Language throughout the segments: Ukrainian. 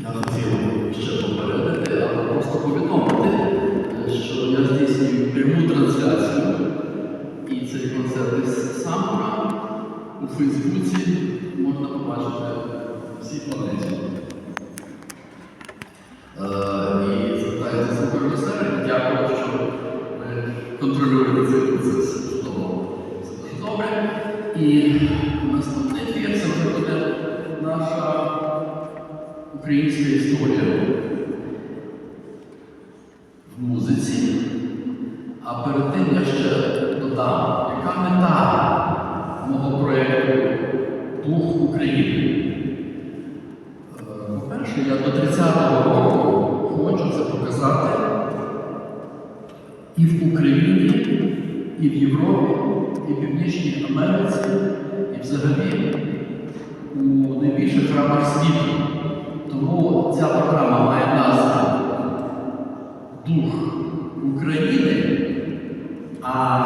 Я хотів ще попередити, але просто повідомити, що я здійснюю пряму трансляцію, і цей концерт із Самура у Фейсбуці можна побачити всій планеті. Е, І звертаюся продюсера і дякую, що ви контролюєте цей процес. Добре. І наступний твір це буде наша українська історія в музиці. А перед тим я ще додам, яка мета мого проєкту Дух України. Е, По-перше, я до 30-го року хочу це показати і в Україні, і в Європі, і в Північній Америці, і взагалі у найбільших храмах світу. Тому ця програма має назву Дух України, а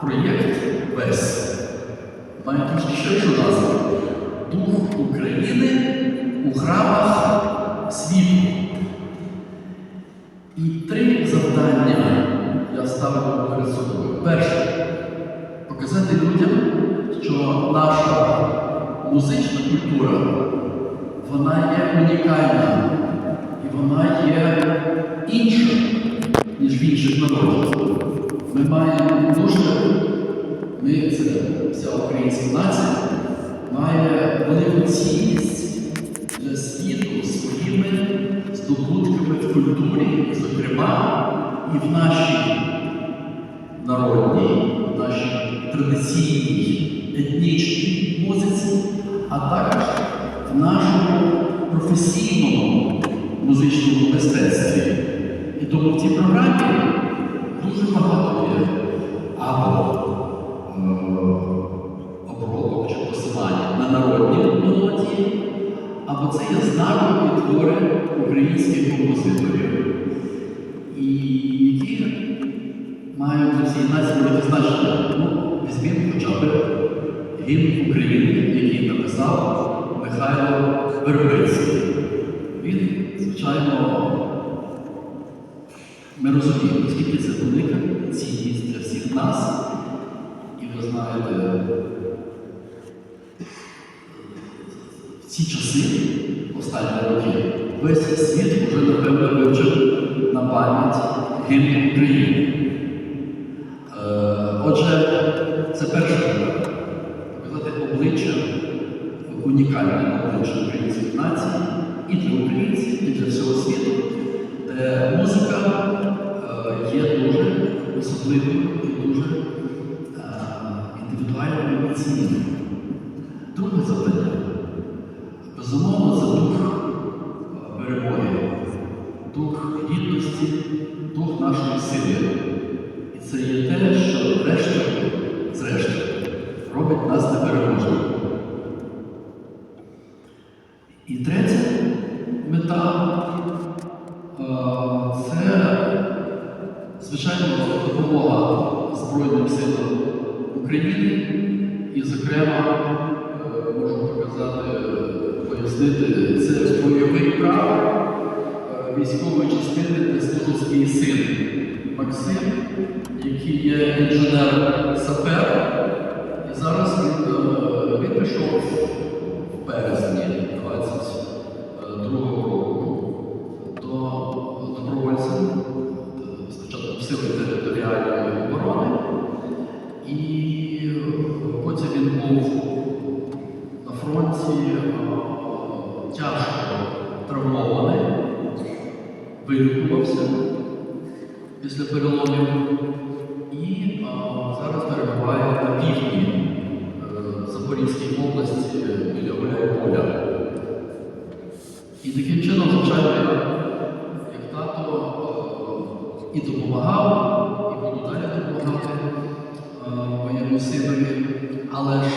проєкт весь має трошки ширшу назву Дух України у храмах світу. І три завдання я ставлю перед собою. Перше показати людям, що наша музична культура вона є унікальна і вона є інша, ніж в інших народів. Ми маємо дуже, ми це вся українська нація, має велику цінність для світу своїми здобутками в культурі, зокрема, і в нашій народній, в нашій традиційній етнічній музиці, а також в нашому професійному музичному мистецтві. І тому в цій програмі дуже багато є або е, обробок чи посилання на народні мелодії, або це є знакові твори українських композиторів, і які мають цій нації значення. Ну, візьміть хоча б гімн України, який написав Михайло Вербицький. Він, звичайно, ми розуміємо, наскільки це велика цінність для всіх нас. І ви знаєте, в ці часи, останні роки, весь світ вже напевно вивчив на пам'ять гімн України. Унікальне обличчя української нації і для українців, і для всього світу, де музика е, є дуже особливою і дуже е, індивідуальною і цінною. Друге завдання. Безумовно, це дух е, перемоги, дух гідності, дух нашої сили. І це є те, що врешті, зрештою, робить нас непереможними. Це, звичайно, допомога Збройним силам України. І, зокрема, е, можу показати, пояснити, це бойовий прав е, військової частини, свій син Максим, який є інженер-сапер. І зараз він, е, він пішов в березні 22 року після переломів і а, зараз перебуває на півдні е, Запорізькій області біля Гуляйполя. І таким чином, звичайно, як тато е, і допомагав, і буду далі допомагати е, моєму синові, але ж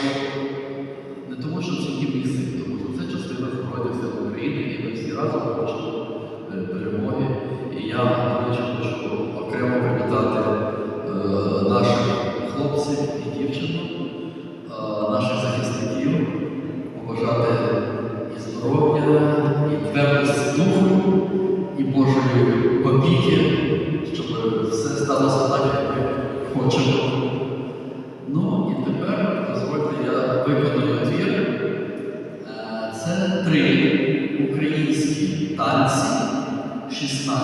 не тому, що це є мій син, тому що це частина Збройних сил України, і ми всі разом хочемо 16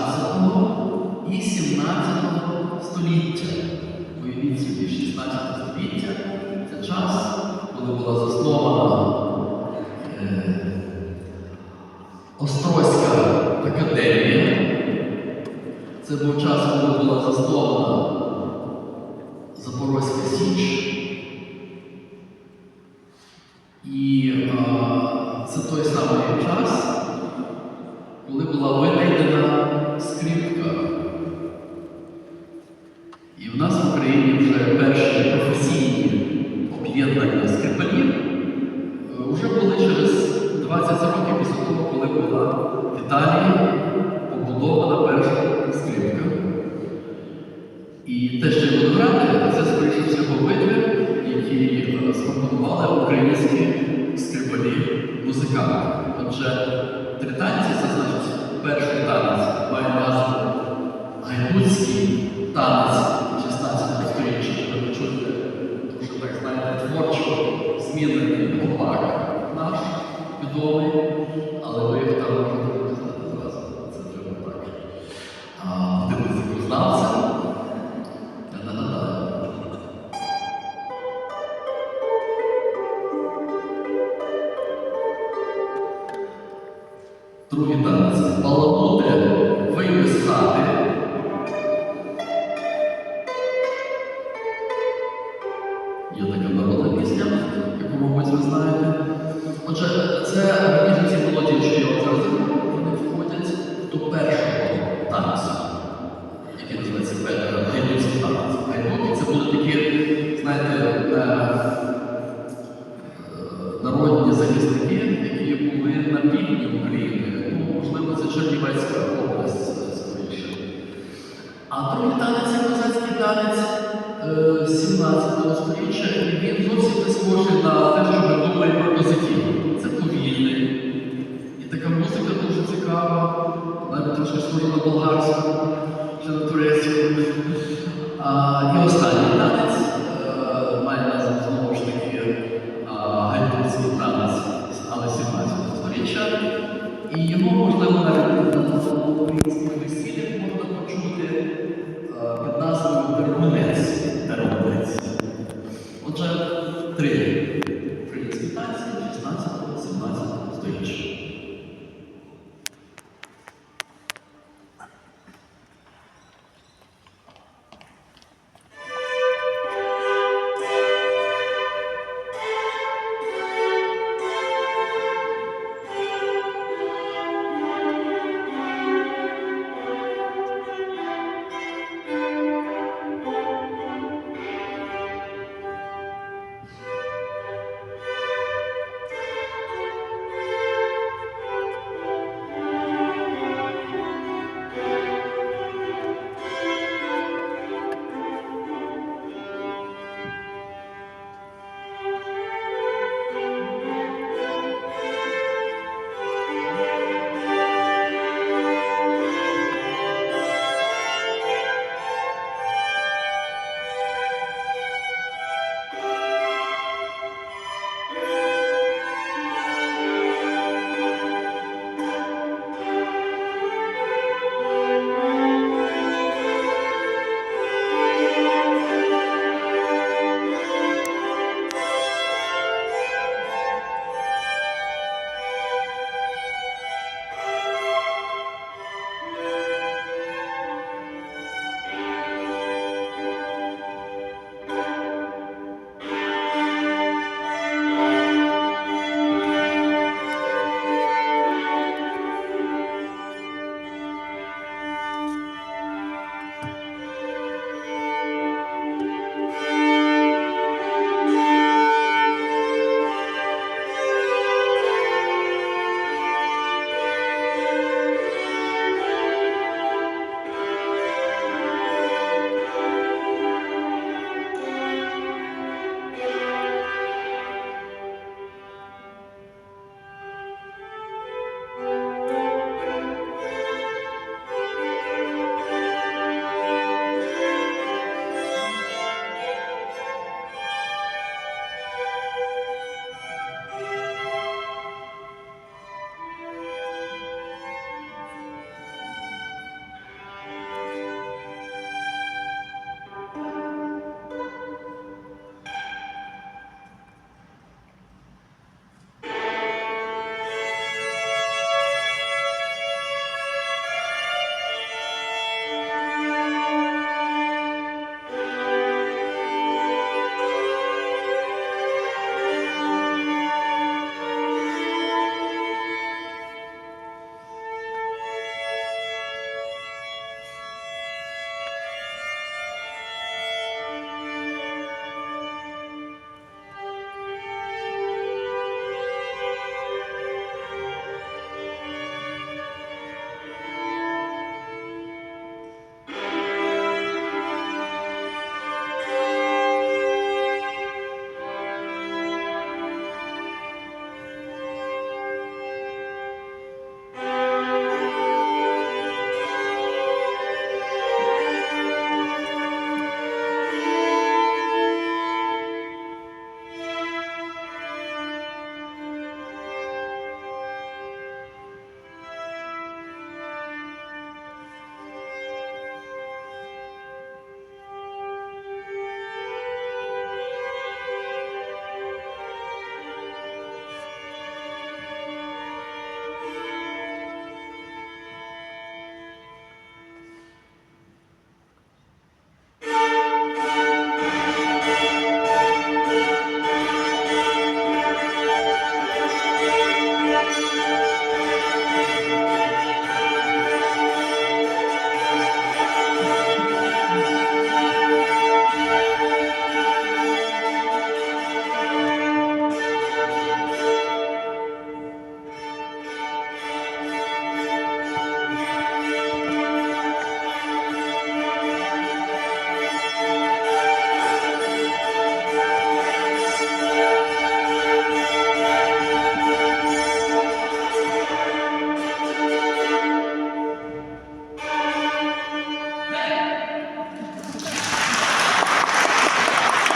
і 17 століття. Уявіть собі, 16 століття це час, коли була заснована е, Острозька академія. Це був час, коли була заснована Запорозька Січ. Винайдена скрипка. І в нас в Україні вже перші професійні об'єднання скрипалів е, вже були через 20 років після того, коли була в Італії побудована перша скрипка. І те, що я буду грати, це скоріше всього витвір, які е, скомпонували українські скрипалі музиканти. Отже, три танці це перший танець має назву Гайдутський танець 16 століття. ви чуєте, що так знаєте, творчо змінений гопак Другий танець. Балабуде вийми з хати. Дуже цікава, навіть трошки схожа на болгарську чи на турецьку. І останній танець е, має назву знову ж таки а, танець, але 17 століття. І його можливо навіть на українських весіллях можна почути е, під назвою. Термонець. Отже, три.